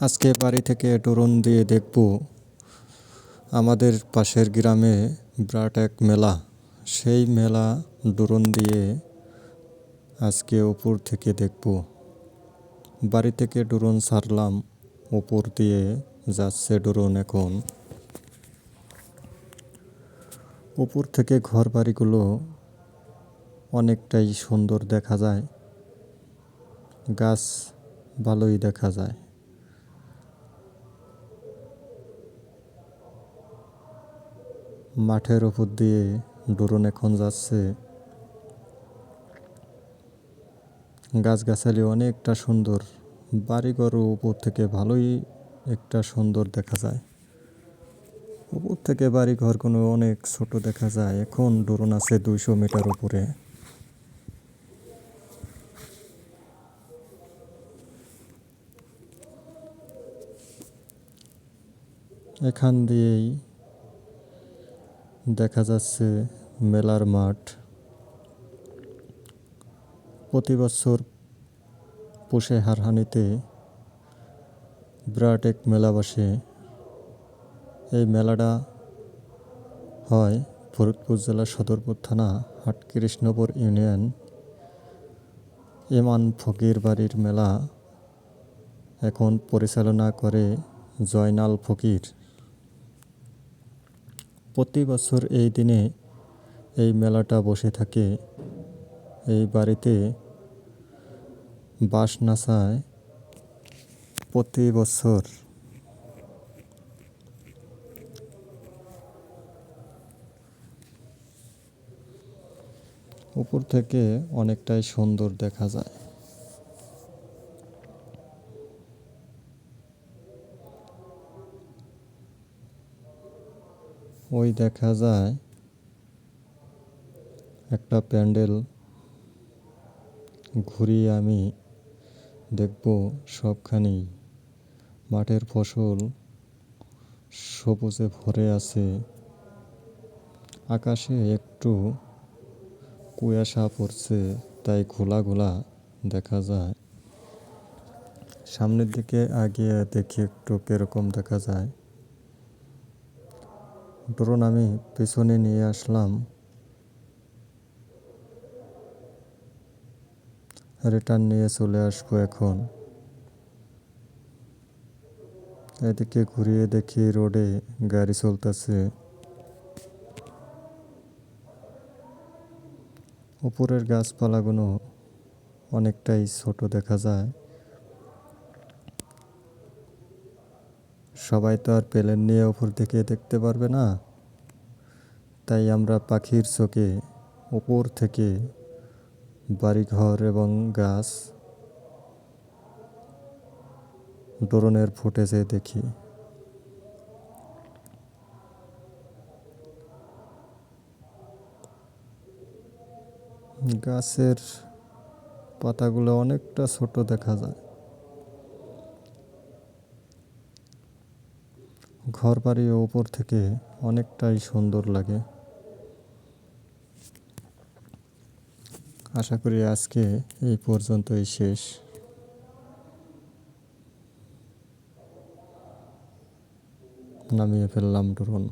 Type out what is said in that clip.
আজকে বাড়ি থেকে ড্রোন দিয়ে দেখব আমাদের পাশের গ্রামে বিরাট এক মেলা। সেই মেলা ড্রোন দিয়ে আজকে উপর থেকে দেখব। বাড়ি থেকে ড্রোন ছাড়লাম উপর দিয়ে যাচ্ছে ড্রোন এখন। উপর থেকে ঘর বাড়িগুলো অনেকটাই সুন্দর দেখা যায়। গাছ ভালোই দেখা যায়। মাঠের ওপর দিয়ে ড্রোন এখন যাচ্ছে। গাছগাছালি অনেকটা সুন্দর। বাড়িঘরও উপর থেকে ভালোই একটা সুন্দর দেখা যায়। উপর থেকে বাড়ি কোনো অনেক ছোট দেখা যায়। এখন ড্রোন আছে দুইশো মিটার উপরে। এখান দিয়েই দেখা যাচ্ছে মেলার মাঠ। প্রতি বছর পুষে হারহানিতে বিরাট এক মেলা বসে এই মেলাটা হয় ফরিদপুর জেলার সদরপুর থানা হাটকৃষ্ণপুর ইউনিয়ন। এমান ফকির বাড়ির মেলা এখন পরিচালনা করে জয়নাল ফকির। প্রতি বছর এই দিনে এই মেলাটা বসে থাকে। এই বাড়িতে বাঁশ নাচায় প্রতি বছর উপর থেকে অনেকটাই সুন্দর দেখা যায়। ওই দেখা যায় একটা প্যান্ডেল ঘুরিয়ে আমি দেখব সবখানেই মাঠের ফসল সবুজে ভরে আছে। আকাশে একটু কুয়াশা পড়ছে, তাই ঘোলা ঘোলা দেখা যায়। সামনের দিকে আগিয়ে দেখি একটু কীরকম দেখা যায়। ড্রোন আমি পেছনে নিয়ে আসলাম। রিটার্ন নিয়ে চলে আসব এখন। এদিকে ঘুরিয়ে দেখি রোডে গাড়ি চলতেছে। উপরের গাছপালাগুলো অনেকটাই ছোট দেখা যায়। সবাই তো আর প্লেন নিয়ে ওপর থেকে দেখতে পারবে না। তাই আমরা পাখির চোখে উপর থেকে বাড়িঘর এবং গাছ ড্রোনের ফুটেজে দেখি। গাছের পাতাগুলো অনেকটা ছোট দেখা যায়। ঘর বাড়ি ওপর থেকে অনেকটাই সুন্দর লাগে। আশা করি আজকে এই পর্যন্তই শেষ। নামিয়ে ফেললাম ড্রোন।